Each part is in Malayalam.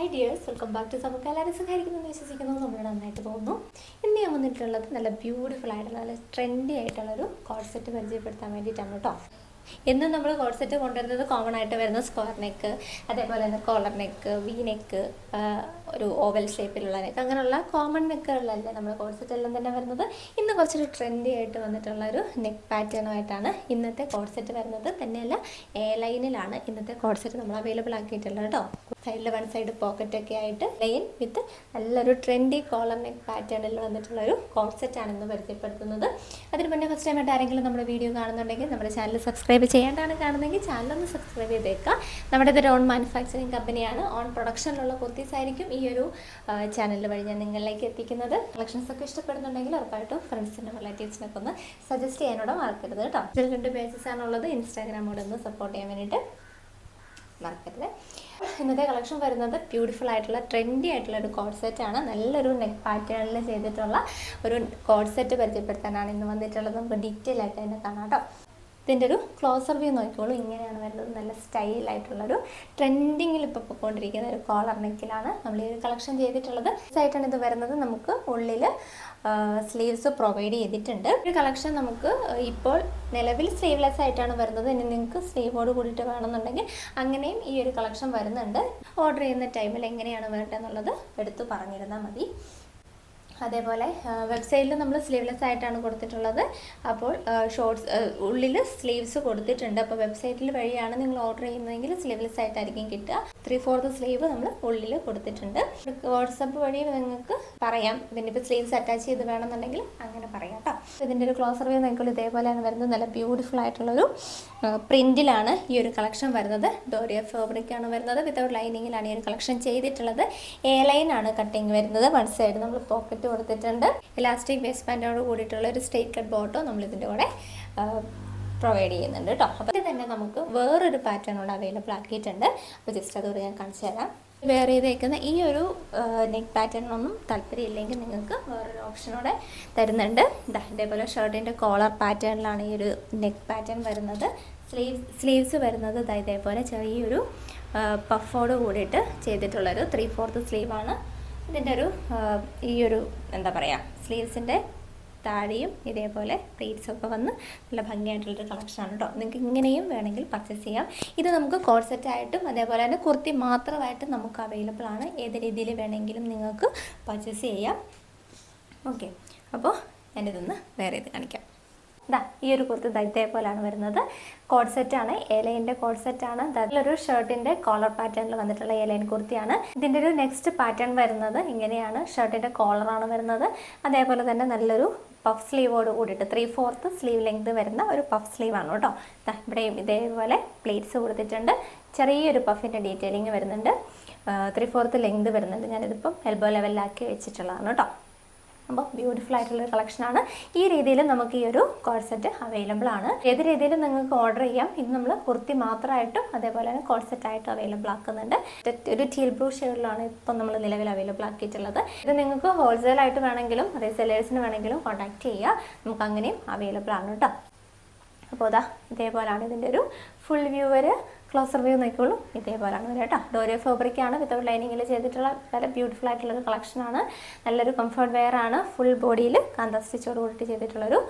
Hi dears welcome back to നമുക്ക് എല്ലാവരും സഹായിക്കുന്നു വിശ്വസിക്കുന്നു. നമ്മൾ നന്നായിട്ട് പോകുന്നു. ഇന്ന് ഞാൻ വന്നിട്ടുള്ളത് നല്ല ബ്യൂട്ടിഫുൾ ആയിട്ടുള്ള നല്ല ട്രെൻഡി ആയിട്ടുള്ളൊരു കോൺസെപ്റ്റ് പരിചയപ്പെടുത്താൻ വേണ്ടിയിട്ടാണ് കേട്ടോ എന്നും നമ്മൾ കോൺസെപ്റ്റ് കൊണ്ടുവരുന്നത് കോമൺ ആയിട്ട് വരുന്ന സ്ക്വയർ നെക്ക് അതേപോലെ തന്നെ കോളർ നെക്ക് വി നെക്ക് ഒരു ഓവൽ ഷേപ്പിലുള്ള നെക്ക് അങ്ങനെയുള്ള കോമൺ നെക്കുകളിലല്ലേ നമ്മുടെ കോഴ്സെറ്റെല്ലാം തന്നെ വരുന്നത്. ഇന്ന് കുറച്ചൊരു ട്രെൻഡി ആയിട്ട് വന്നിട്ടുള്ള ഒരു നെക്ക് പാറ്റേണുമായിട്ടാണ് ഇന്നത്തെ കോഴ്സെറ്റ് വരുന്നത്. തന്നെയല്ല എ ലൈനിലാണ് ഇന്നത്തെ കോഴ്സെറ്റ് നമ്മൾ അവൈലബിൾ ആക്കിയിട്ടുള്ളത് കേട്ടോ. സൈഡിൽ വൺ സൈഡ് പോക്കറ്റൊക്കെ ആയിട്ട് ലൈൻ വിത്ത് നല്ലൊരു ട്രെൻഡി കോളർ നെക്ക് പാറ്റേണിൽ വന്നിട്ടുള്ള ഒരു കോഴ്സെറ്റാണ് ഇന്ന് പരിചയപ്പെടുത്തുന്നത്. അതിന് മുന്നേ ഫസ്റ്റ് ടൈമായിട്ട് ആരെങ്കിലും നമ്മുടെ വീഡിയോ കാണുന്നുണ്ടെങ്കിൽ നമ്മുടെ ചാനൽ സബ്സ്ക്രൈബ് ചെയ്യേണ്ടതാണ് കാണുന്നതെങ്കിൽ ചാനൽ ഒന്ന് സബ്സ്ക്രൈബ് ചെയ്തേക്കുക. നമ്മുടെ ഇതൊരു ഓൺ മാനുഫാക്ചറിങ് കമ്പനിയാണ് ഓൺ പ്രൊഡക്ഷനിലുള്ള കുർത്തീസ് ആയിരിക്കും. ഈ ഒരു ചാനൽ വഴി ഞാൻ നിങ്ങളിലേക്ക് എത്തിക്കുന്നത്. കളക്ഷൻസ് ഒക്കെ ഇഷ്ടപ്പെടുന്നുണ്ടെങ്കിൽ ഉറപ്പായിട്ടും ഫ്രണ്ട്സിനും റിലേറ്റീവ്സിനൊക്കെ ഒന്ന് സജസ്റ്റ് ചെയ്യാനോടെ മറക്കരുത് കേട്ടോ. ഇതിൽ രണ്ട് പേജസ് ആണുള്ളത്. ഇൻസ്റ്റാഗ്രാമോട് ഒന്ന് സപ്പോർട്ട് ചെയ്യാൻ വേണ്ടിയിട്ട് മറക്കരുത്. ഇന്നത്തെ കളക്ഷൻ വരുന്നത് ബ്യൂട്ടിഫുൾ ആയിട്ടുള്ള ട്രെൻഡി ആയിട്ടുള്ള ഒരു കോഡ് സെറ്റ് ആണ്. നല്ലൊരു നെക്ക് പാറ്റേണിൽ ചെയ്തിട്ടുള്ള ഒരു കോഡ് സെറ്റ് പരിചയപ്പെടുത്താനാണ് ഇന്ന് വന്നിട്ടുള്ളത്. നമുക്ക് ഡീറ്റെയിൽ ആയിട്ട് തന്നെ കാണാം കേട്ടോ. ഇതിന്റെ ഒരു ക്ലോസർ വ്യൂ നോക്കിക്കോളൂ. ഇങ്ങനെയാണ് വരുന്നത്. നല്ല സ്റ്റൈലായിട്ടുള്ളൊരു ട്രെൻഡിങ്ങിൽ ഇപ്പോൾ പോയിക്കൊണ്ടിരിക്കുന്ന ഒരു കോളർ നെക്കിലാണ് നമ്മൾ ഈ ഒരു കളക്ഷൻ ചെയ്തിട്ടുള്ളത്. ആയിട്ടാണ് ഇത് വരുന്നത്. നമുക്ക് ഉള്ളിൽ സ്ലീവ്സ് പ്രൊവൈഡ് ചെയ്തിട്ടുണ്ട്. ഒരു കളക്ഷൻ നമുക്ക് ഇപ്പോൾ നിലവിൽ സ്ലീവ്ലെസ് ആയിട്ടാണ് വരുന്നത്. ഇനി നിങ്ങൾക്ക് സ്ലീവോട് കൂടിയിട്ട് വേണമെന്നുണ്ടെങ്കിൽ അങ്ങനെയും ഈ ഒരു കളക്ഷൻ വരുന്നുണ്ട്. ഓർഡർ ചെയ്യുന്ന ടൈമിൽ എങ്ങനെയാണ് വേണ്ടതെന്നുള്ളത് എടുത്തു പറഞ്ഞിരുന്നാൽ മതി. അതേപോലെ വെബ്സൈറ്റിൽ നമ്മൾ സ്ലീവ്ലെസ് ആയിട്ടാണ് കൊടുത്തിട്ടുള്ളത്. അപ്പോൾ ഷോർട്സ് ഉള്ളിൽ സ്ലീവ്സ് കൊടുത്തിട്ടുണ്ട്. അപ്പോൾ വെബ്സൈറ്റിൽ വഴിയാണ് നിങ്ങൾ ഓർഡർ ചെയ്യുന്നതെങ്കിൽ സ്ലീവ്ലെസ് ആയിട്ടായിരിക്കും കിട്ടുക. ത്രീ ഫോർത്ത് സ്ലീവ് നമ്മൾ ഉള്ളിൽ കൊടുത്തിട്ടുണ്ട്. വാട്സപ്പ് വഴി നിങ്ങൾക്ക് പറയാം. ഇതിനിപ്പോൾ സ്ലീവ്സ് അറ്റാച്ച് ചെയ്ത് വേണമെന്നുണ്ടെങ്കിൽ അങ്ങനെ പറയാം കേട്ടോ ഇതിന്റെ ഒരു ക്ലോസർ വ്യൂ നോക്കിയാൽ ഇതേപോലെയാണ് വരുന്നത്. നല്ല ബ്യൂട്ടിഫുൾ ആയിട്ടുള്ളൊരു പ്രിന്റിലാണ് ഈ ഒരു കളക്ഷൻ വരുന്നത്. ഡോറിയ ഫാബ്രിക്കാണ് വരുന്നത്. വിതൗട്ട് ലൈനിങ്ങിലാണ് ഈ ഒരു കളക്ഷൻ ചെയ്തിട്ടുള്ളത്. എ ലൈനാണ് കട്ടിങ് വരുന്നത്. വൺ സൈഡ് നമ്മൾ പോക്കറ്റ് കൊടുത്തിട്ടുണ്ട്. ഇലാസ്റ്റിക് വേസ്റ്റ് ബാൻഡോട് കൂടിയിട്ടുള്ള ഒരു സ്ട്രേറ്റ് കട്ട് ബോട്ടോ നമ്മൾ ഇതിന്റെ കൂടെ പ്രൊവൈഡ് ചെയ്യുന്നുണ്ട് കേട്ടോ അപ്പോൾ തന്നെ നമുക്ക് വേറൊരു പാറ്റേൺ കൂടെ അവൈലബിൾ ആക്കിയിട്ടുണ്ട്. അപ്പോൾ ജസ്റ്റ് അതുകൂടെ ഞാൻ കാണിച്ചു തരാം. വേറെ ചെയ്തേക്കുന്ന ഈ ഒരു നെക്ക് പാറ്റേണിനൊന്നും താല്പര്യമില്ലെങ്കിൽ നിങ്ങൾക്ക് വേറൊരു ഓപ്ഷനോടെ തരുന്നുണ്ട്. ഇതാ ഇതേപോലെ ഷർട്ടിന്റെ കോളർ പാറ്റേണിലാണ് ഈ ഒരു നെക്ക് പാറ്റേൺ വരുന്നത്. സ്ലീവ് സ്ലീവ്സ് വരുന്നത് ഇതാ ഇതേപോലെ ചെറിയൊരു പഫോട് കൂടിയിട്ട് ചെയ്തിട്ടുള്ളൊരു ത്രീ ഫോർത്ത് സ്ലീവാണ് ഇതിന്റെ ഒരു ഈ ഒരു എന്താ പറയുക സ്ലീവ്സിന്റെ താഴെയും ഇതേപോലെ പ്ലേറ്റ്സ് ഒക്കെ വന്ന് നല്ല ഭംഗിയായിട്ടുള്ളൊരു കളക്ഷനാണ് കേട്ടോ നിങ്ങൾക്ക് ഇങ്ങനെയും വേണമെങ്കിൽ പർച്ചേസ് ചെയ്യാം. ഇത് നമുക്ക് കോഡ് ആയിട്ടും അതേപോലെ തന്നെ കുർത്തി മാത്രമായിട്ടും നമുക്ക് അവൈലബിൾ ആണ്. ഏത് രീതിയിൽ വേണമെങ്കിലും നിങ്ങൾക്ക് പർച്ചേസ് ചെയ്യാം. ഓക്കെ അപ്പോൾ ഞാനിതൊന്ന് വേറെ ഇത് കാണിക്കാം. ഇതാ ഈ ഒരു കുർത്തി ദാ ഇതേപോലെയാണ് വരുന്നത്. കോഡ് സെറ്റാണ് ഏലൈന്റെ കോഡ് സെറ്റാണ് അതിലൊരു ഷർട്ടിന്റെ കോളർ പാറ്റേണിൽ വന്നിട്ടുള്ള ഏലൈൻ കുർത്തിയാണ്. ഇതിന്റെ ഒരു നെക്സ്റ്റ് പാറ്റേൺ വരുന്നത് ഇങ്ങനെയാണ് ഷർട്ടിന്റെ കോളറാണ് വരുന്നത്. അതേപോലെ തന്നെ നല്ലൊരു പഫ് സ്ലീവോട് കൂടിയിട്ട് ത്രീ ഫോർത്ത് സ്ലീവ് ലെങ്ത് വരുന്ന ഒരു പഫ് സ്ലീവാണ് കേട്ടോ. ദാ ഇവിടെയും ഇതേപോലെ പ്ലേറ്റ്സ് കൊടുത്തിട്ടുണ്ട്. ചെറിയൊരു പഫിന്റെ ഡീറ്റെയിലിങ് വരുന്നുണ്ട്. ത്രീ ഫോർത്ത് ലെങ്ത് വരുന്നുണ്ട്. ഞാനിതിപ്പം എൽബോ ലെവലിലാക്കി വെച്ചിട്ടുള്ളതാണ് കേട്ടോ. അപ്പോൾ ബ്യൂട്ടിഫുൾ ആയിട്ടുള്ള കളക്ഷനാണ് ഈ രീതിയിൽ നമുക്ക് ഈ ഒരു കോഴ്സെറ്റ് അവൈലബിൾ ആണ്. ഏത് രീതിയിലും നിങ്ങൾക്ക് ഓർഡർ ചെയ്യാം. ഇത് നമ്മൾ കുർത്തി മാത്രമായിട്ടും അതേപോലെ തന്നെ കോഴ്സെറ്റ് ആയിട്ടും അവൈലബിൾ ആക്കുന്നുണ്ട്. ഒരു ടീൽ ബ്ലൂ ഷെയ്ഡിലാണ് ഇപ്പം നമ്മൾ നിലവിൽ അവൈലബിൾ ആക്കിയിട്ടുള്ളത്. ഇത് നിങ്ങൾക്ക് ഹോൾസെയിൽ ആയിട്ട് വേണമെങ്കിലും റീസെല്ലേഴ്സിന് വേണമെങ്കിലും കോൺടാക്ട് ചെയ്യുക നമുക്ക് അങ്ങനെയും അവൈലബിൾ ആണ് കേട്ടോ അപ്പോൾ അതാ ഇതേപോലെയാണ് ഇതിന്റെ ഒരു ഫുൾ വ്യൂ വരെ ക്ലോസർ വ്യൂ നോക്കിക്കോളൂ ഇതേപോലെയാണ് വരിക കേട്ടോ. ഡോരിയോ ഫാബ്രിക്കാണ് വിത്തൗട്ട് ലൈനിങ്ങിൽ ചെയ്തിട്ടുള്ള നല്ല ബ്യൂട്ടിഫുൾ ആയിട്ടുള്ള ആയിട്ടുള്ളൊരു കളക്ഷനാണ് നല്ലൊരു കംഫർട്ട് വെയർ ആണ്. ഫുൾ ബോഡിയിൽ കാന്ത സ്റ്റിച്ചോട് കൂടിയിട്ട് ചെയ്തിട്ടുള്ളൊരു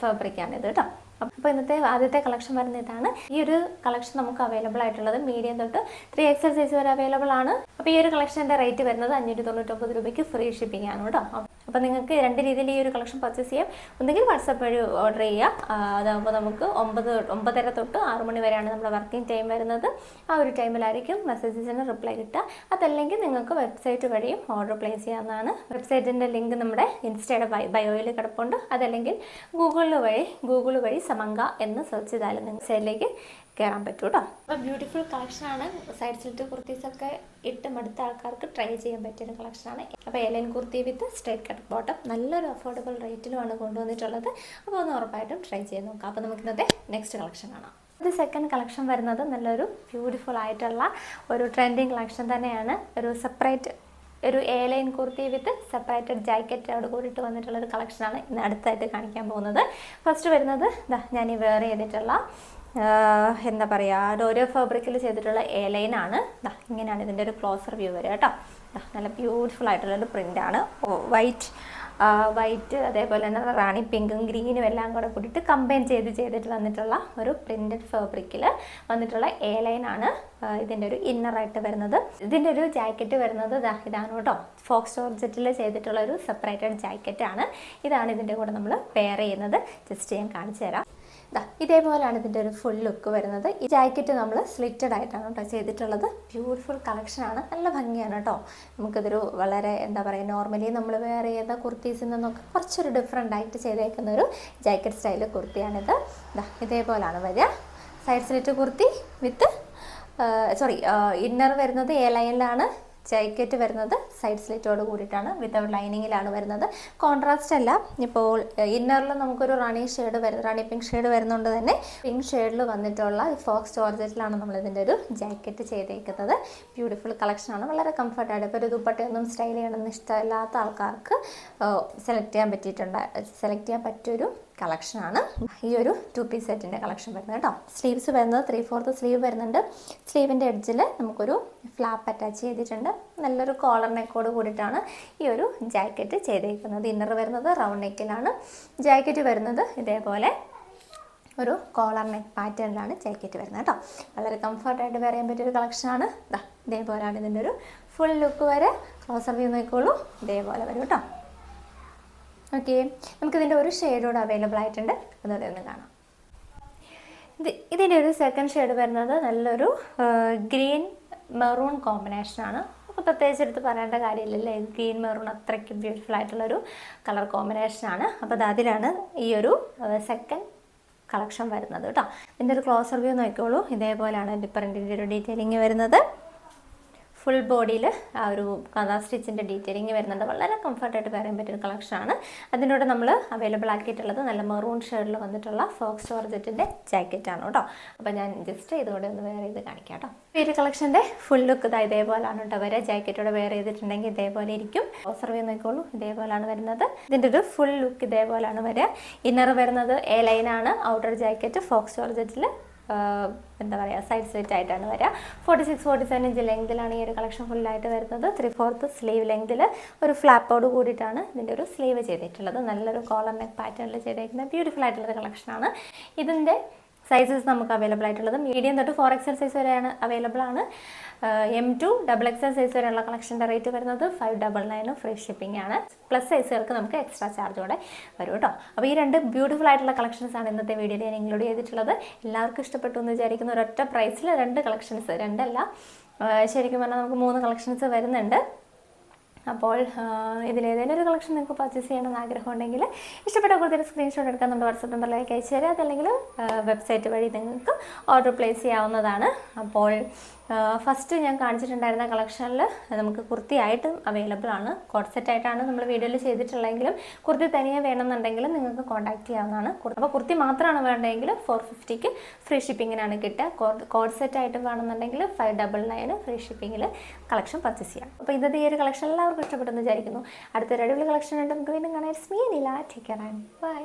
ഫാബ്രിക്കാണ് ഇത് കേട്ടോ. അപ്പോൾ ഇന്നത്തെ ആദ്യത്തെ കളക്ഷൻ വരുന്ന ഇതാണ്. ഈ ഒരു കളക്ഷൻ നമുക്ക് അവൈലബിൾ ആയിട്ടുള്ളത് മീഡിയം തൊട്ട് ത്രീ എക്സൽ സൈസ് വരെ അവൈലബിൾ ആണ്. അപ്പോൾ ഈ ഒരു കളക്ഷന്റെ റേറ്റ് വരുന്നത് അഞ്ഞൂറ്റി തൊണ്ണൂറ്റൊമ്പത് രൂപയ്ക്ക് ഫ്രീ ഷിപ്പിംഗ് ആണ് കേട്ടോ. അപ്പോൾ നിങ്ങൾക്ക് രണ്ട് രീതിയിൽ ഈ ഒരു കളക്ഷൻ പർച്ചേസ് ചെയ്യാം. ഒന്നുകിൽ വാട്സപ്പ് വഴി ഓർഡർ ചെയ്യാം. അതാകുമ്പോൾ നമുക്ക് ഒമ്പത് ഒമ്പതര തൊട്ട് ആറ് മണി വരെയാണ് നമ്മുടെ വർക്കിംഗ് ടൈം വരുന്നത്. ആ ഒരു ടൈമിലായിരിക്കും മെസ്സേജസിന് റിപ്ലൈ കിട്ടുക. അതല്ലെങ്കിൽ നിങ്ങൾക്ക് വെബ്സൈറ്റ് വഴിയും ഓർഡർ പ്ലേസ് ചെയ്യാവുന്നതാണ്. വെബ്സൈറ്റിന്റെ ലിങ്ക് നമ്മുടെ ഇൻസ്റ്റയുടെ ബയോയിൽ കിടപ്പുണ്ട്. അതല്ലെങ്കിൽ ഗൂഗിളിൽ വഴി ഗൂഗിൾ വഴി സമങ്ക എന്ന് സെർച്ച് ചെയ്താലും നിങ്ങൾക്ക് സൈഡിലേക്ക് കയറാൻ പറ്റും കേട്ടോ അപ്പോൾ ബ്യൂട്ടിഫുൾ കളക്ഷനാണ് സൈഡ് സ്ലിറ്റ് കുർത്തീസൊക്കെ ഇട്ട് മടുത്ത ആൾക്കാർക്ക് ട്രൈ ചെയ്യാൻ പറ്റിയ പറ്റിയൊരു കളക്ഷനാണ് അപ്പോൾ A line kurti with straight cut bottom നല്ലൊരു അഫോർഡബിൾ റേറ്റിലുമാണ് കൊണ്ടുവന്നിട്ടുള്ളത്. അപ്പോൾ ഒന്ന് ഉറപ്പായിട്ടും ട്രൈ ചെയ്ത് നോക്കാം. അപ്പോൾ നമുക്ക് ഇന്നത്തെ നെക്സ്റ്റ് കളക്ഷൻ കാണാം. ഇത് സെക്കൻഡ് കളക്ഷൻ വരുന്നത് നല്ലൊരു ബ്യൂട്ടിഫുൾ ആയിട്ടുള്ള ഒരു ട്രെൻഡിങ് കളക്ഷൻ തന്നെയാണ്. ഒരു സെപ്പറേറ്റ് ഒരു A line kurti with separated ജാക്കറ്റോട് കൂടിയിട്ട് വന്നിട്ടുള്ള ഒരു കളക്ഷനാണ് ഇന്ന് അടുത്തായിട്ട് കാണിക്കാൻ പോകുന്നത്. ഫസ്റ്റ് വരുന്നത് ഞാൻ ഈ വെയർ ചെയ്തിട്ടുള്ള എന്താ പറയുക ഓരോ ഫാബ്രിക്കിൽ ചെയ്തിട്ടുള്ള എ ലൈനാണ് ഇങ്ങനെയാണ് ഇതിന്റെ ഒരു ക്ലോസർ വ്യൂ വരിക കേട്ടോ. നല്ല ബ്യൂട്ടിഫുൾ ആയിട്ടുള്ളൊരു പ്രിന്റാണ് വൈറ്റ് വൈറ്റ് അതേപോലെ തന്നെ റാണി പിങ്കും ഗ്രീനും എല്ലാം കൂടെ കൂട്ടിയിട്ട് കമ്പൈൻ ചെയ്ത് ചെയ്തിട്ട് വന്നിട്ടുള്ള ഒരു പ്രിന്റഡ് ഫാബ്രിക്കിൽ വന്നിട്ടുള്ള എ ലൈനാണ് ഇതിന്റെ ഒരു ഇന്നറായിട്ട് വരുന്നത്. ഇതിന്റെ ഒരു ജാക്കറ്റ് വരുന്നത് ഇതാണ് കേട്ടോ. ഫോക്സ് ഓർജറ്റിൽ ചെയ്തിട്ടുള്ള ഒരു സെപ്പറേറ്റഡ് ജാക്കറ്റാണ് ഇതാണ് ഇതിന്റെ കൂടെ നമ്മൾ പെയർ ചെയ്യുന്നത്. ജസ്റ്റ് ഞാൻ കാണിച്ചു തരാം. ഇതേപോലെയാണ് ഇതിന്റെ ഒരു ഫുൾ ലുക്ക് വരുന്നത്. ഈ ജാക്കറ്റ് നമ്മൾ സ്ലിറ്റഡ് ആയിട്ടാണ് കേട്ടോ ചെയ്തിട്ടുള്ളത്. ബ്യൂട്ടിഫുൾ കളക്ഷനാണ് നല്ല ഭംഗിയാണ് കേട്ടോ നമുക്കിതൊരു വളരെ എന്താ പറയുക നോർമലി നമ്മൾ വെയർ ചെയ്ത കുർത്തീസിൽ നിന്നൊക്കെ കുറച്ചൊരു ഡിഫറെന്റ് ആയിട്ട് ചെയ്തേക്കുന്ന ഒരു ജാക്കറ്റ് സ്റ്റൈൽ കുർത്തിയാണിത്. ഇതേപോലാണ് വരിക. Side slit kurti with sorry inner വരുന്നത് എ ലൈനിലാണ് ജാക്കറ്റ് വരുന്നത് സൈഡ് സ്ലിറ്റോട് കൂടിയിട്ടാണ് വിത്തൗട്ട് ലൈനിങ്ങിലാണ് വരുന്നത്. കോൺട്രാസ്റ്റ് അല്ല ഇപ്പോൾ ഇന്നറിൽ നമുക്കൊരു റണി ഷെയ്ഡ് വരുന്നത് റണി പിങ്ക് ഷെയ്ഡ് വരുന്നതുകൊണ്ട് തന്നെ. പിങ്ക് ഷെയ്ഡിൽ വന്നിട്ടുള്ള ഫോക്സ് ജോർജറ്റിലാണ് നമ്മൾ ഇതിന്റെ ഒരു ജാക്കറ്റ് ചെയ്തേക്കുന്നത്. ബ്യൂട്ടിഫുൾ കളക്ഷനാണ് വളരെ കംഫർട്ടായിട്ട് ഇപ്പോൾ ഒരു ദുപ്പട്ടയൊന്നും സ്റ്റൈൽ ചെയ്യണമെന്ന് ഇഷ്ടമില്ലാത്ത ആൾക്കാർക്ക് സെലക്ട് ചെയ്യാൻ പറ്റിയിട്ടുണ്ട് സെലക്ട് ചെയ്യാൻ പറ്റിയൊരു കളക്ഷനാണ് ഈ ഒരു ടു പീസ് സെറ്റിന്റെ കളക്ഷൻ വരുന്നത് കേട്ടോ. സ്ലീവ്സ് വരുന്നത് ത്രീ ഫോർത്ത് സ്ലീവ് വരുന്നുണ്ട്. സ്ലീവിന്റെ എഡ്ജിൽ നമുക്കൊരു ഫ്ലാപ്പ് അറ്റാച്ച് ചെയ്തിട്ടുണ്ട്. നല്ലൊരു കോളർ നെക്കോട് കൂടിയിട്ടാണ് ഈ ഒരു ജാക്കറ്റ് ചെയ്തേക്കുന്നത്. ഇന്നർ വരുന്നത് റൗണ്ട് നെക്കിലാണ് ജാക്കറ്റ് വരുന്നത് ഇതേപോലെ ഒരു കോളർ നെക്ക് പാറ്റേണിലാണ് ജാക്കറ്റ് വരുന്നത് കേട്ടോ. വളരെ കംഫർട്ടായിട്ട് വെയർ ചെയ്യാൻ പറ്റിയൊരു കളക്ഷനാണ് ഇതാ ഇതേപോലെയാണ് ഇതിന്റെ ഒരു ഫുൾ ലുക്ക് വരെ. ക്ലോസർ വ്യൂ നോക്കിക്കോളൂ. ഇതേപോലെ വരും കേട്ടോ. ഓക്കെ നമുക്കിതിന്റെ ഒരു ഷെയ്ഡോട് അവൈലബിൾ ആയിട്ടുണ്ട്. അതുകൂടെ ഒന്ന് കാണാം. ഇത് ഇതിന്റെ ഒരു സെക്കൻഡ് ഷെയ്ഡ് വരുന്നത് നല്ലൊരു ഗ്രീൻ മെറൂൺ കോമ്പിനേഷനാണ് അപ്പോൾ പ്രത്യേകിച്ച് എടുത്ത് പറയേണ്ട കാര്യമില്ലല്ലേ? ഗ്രീൻ മെറൂൺ അത്രയ്ക്ക് ബ്യൂട്ടിഫുൾ ആയിട്ടുള്ളൊരു കളർ കോമ്പിനേഷനാണ് അപ്പോൾ അത് അതിലാണ് ഈ ഒരു സെക്കൻഡ് കളക്ഷൻ വരുന്നത് കേട്ടോ. ഇതിന്റെ ഒരു ക്ലോസർ വ്യൂ നോക്കിക്കോളൂ. ഇതേപോലെയാണ് ഡിപ്പറിന്റെ ഒരു ഡീറ്റെയിലിങ് വരുന്നത്. ഫുൾ ബോഡിയിൽ ആ ഒരു കഥാ സ്റ്റിച്ചിന്റെ ഡീറ്റെയിലിംഗ് വരുന്നുണ്ട്. വളരെ കംഫർട്ടായിട്ട് പറയാൻ പറ്റിയൊരു കളക്ഷനാണ് അതിനോട് നമ്മൾ അവൈലബിൾ ആക്കിയിട്ടുള്ളത് നല്ല മെറൂൺ ഷെയ്ഡിൽ വന്നിട്ടുള്ള ഫോക്സ് ജോർജറ്റിന്റെ ജാക്കറ്റാണ് കേട്ടോ. അപ്പോൾ ഞാൻ ജസ്റ്റ് ഇതോടെ ഒന്ന് വെയർ ചെയ്ത് കാണിക്കാം കേട്ടോ. ഈ കളക്ഷന്റെ ഫുൾ ലുക്ക് ഇതാ ഇതേപോലെയാണ് കേട്ടോ വരെ. ജാക്കറ്റോടെ വെയർ ചെയ്തിട്ടുണ്ടെങ്കിൽ ഇതേപോലെ ഇരിക്കും. ഒബ്സർവ് ചെയ്ത് നോക്കിക്കോളൂ. ഇതേപോലെയാണ് വരുന്നത്. ഇതിന്റെ ഒരു ഫുൾ ലുക്ക് ഇതേപോലെയാണ് വരിക ഇന്നർ വരുന്നത് എ ലൈനാണ് ഔട്ടർ ജാക്കറ്റ് ഫോക്സ് ജോർജറ്റിൽ എന്താ പറയുക സൈഡ് സ്ലിറ്റ് ആയിട്ടാണ് വരിക forty six forty seven inch ലെങ്തിലാണ് ഈ ഒരു കളക്ഷൻ ഫുള്ളായിട്ട് വരുന്നത്. ത്രീ ഫോർത്ത് സ്ലീവ് ലെങ്തിൽ ഒരു ഫ്ലാപ്പോട് കൂടിയിട്ടാണ് ഇതിന്റെ ഒരു സ്ലീവ് ചെയ്തിട്ടുള്ളത്. നല്ലൊരു കോളർ നെക്ക് പാറ്റേണിൽ ചെയ്തേക്കുന്ന ബ്യൂട്ടിഫുൾ ആയിട്ടുള്ളൊരു കളക്ഷനാണ് ഇതിന്റെ സൈസസ് നമുക്ക് അവൈലബിൾ ആയിട്ടുള്ളത്. മീഡിയം തൊട്ട് ഫോർ എക്സൽ സൈസ് വരെയാണ് അവൈലബിൾ ആണ്. M to double XL size വരെയുള്ള കളക്ഷന്റെ റേറ്റ് വരുന്നത് ഫൈവ് ഡബിൾ നയനും ഫ്രീ ഷിപ്പിംഗ് ആണ്. പ്ലസ് സൈസുകൾക്ക് നമുക്ക് എക്സ്ട്രാ ചാർജ് കൂടെ വരും കേട്ടോ. അപ്പോൾ ഈ രണ്ട് ബ്യൂട്ടിഫുൾ ആയിട്ടുള്ള കളക്ഷൻസ് ആണ് ഇന്നത്തെ വീഡിയോയിൽ ഞാൻ ഇൻക്ലൂഡ് ചെയ്തിട്ടുള്ളത്. എല്ലാവർക്കും ഇഷ്ടപ്പെട്ടു എന്ന് വിചാരിക്കുന്ന. ഒരൊറ്റ പ്രൈസിൽ രണ്ട് കളക്ഷൻസ് രണ്ടല്ല. ശരിക്കും പറഞ്ഞാൽ നമുക്ക് മൂന്ന് കളക്ഷൻസ് വരുന്നുണ്ട്. അപ്പോൾ ഇതിലേതെങ്കിലും ഒരു കളക്ഷൻ നിങ്ങൾക്ക് പർച്ചേസ് ചെയ്യണമെന്ന് ആഗ്രഹം ഉണ്ടെങ്കിൽ ഇഷ്ടപ്പെട്ട കൂടുതൽ സ്ക്രീൻഷോട്ട് എടുക്കാൻ നമ്മുടെ വാട്സപ്പ് നമ്പറിലേക്ക് അയച്ചു തരാം അതല്ലെങ്കിൽ വെബ്സൈറ്റ് വഴി നിങ്ങൾക്ക് ഓർഡർ പ്ലേസ് ചെയ്യാവുന്നതാണ്. അപ്പോൾ ഫസ്റ്റ് ഞാൻ കാണിച്ചിട്ടുണ്ടായിരുന്ന കളക്ഷനിൽ നമുക്ക് കുർത്തിയായിട്ടും അവൈലബിൾ ആണ്. കോഡ് സെറ്റ് ആയിട്ടാണ് നമ്മൾ വീഡിയോയിൽ ചെയ്തിട്ടുള്ളതെങ്കിലും കുർത്തി തനിയെ വേണമെന്നുണ്ടെങ്കിൽ നിങ്ങൾക്ക് കോൺടാക്ട് ചെയ്യാവുന്നതാണ്. അപ്പോൾ കുർത്തി മാത്രമാണ് വേണ്ടതെങ്കിൽ ഫോർ ഫിഫ്റ്റിക്ക് ഫ്രീ ഷിപ്പിങ്ങിനാണ് കിട്ടുക. കോഡ് കോഡ് സെറ്റ് ആയിട്ട് വേണമെന്നുണ്ടെങ്കിൽ ഫൈവ് ഡബിൾ നയൻ ഫ്രീ ഷിപ്പിങ്ങിൽ കളക്ഷൻ പർച്ചേസ് ചെയ്യാം. അപ്പോൾ ഇന്നത്തെ ഈ ഒരു കളക്ഷൻ എല്ലാവർക്കും ഇഷ്ടപ്പെട്ടെന്ന് വിചാരിക്കുന്നു. അടുത്തൊരു അടിപൊളി കളക്ഷൻ ആയിട്ട് നമുക്ക് വീണ്ടും കാണാം. സ്മീനില്ല നില ടേക്ക് കെയർ ആൻഡ് ബൈ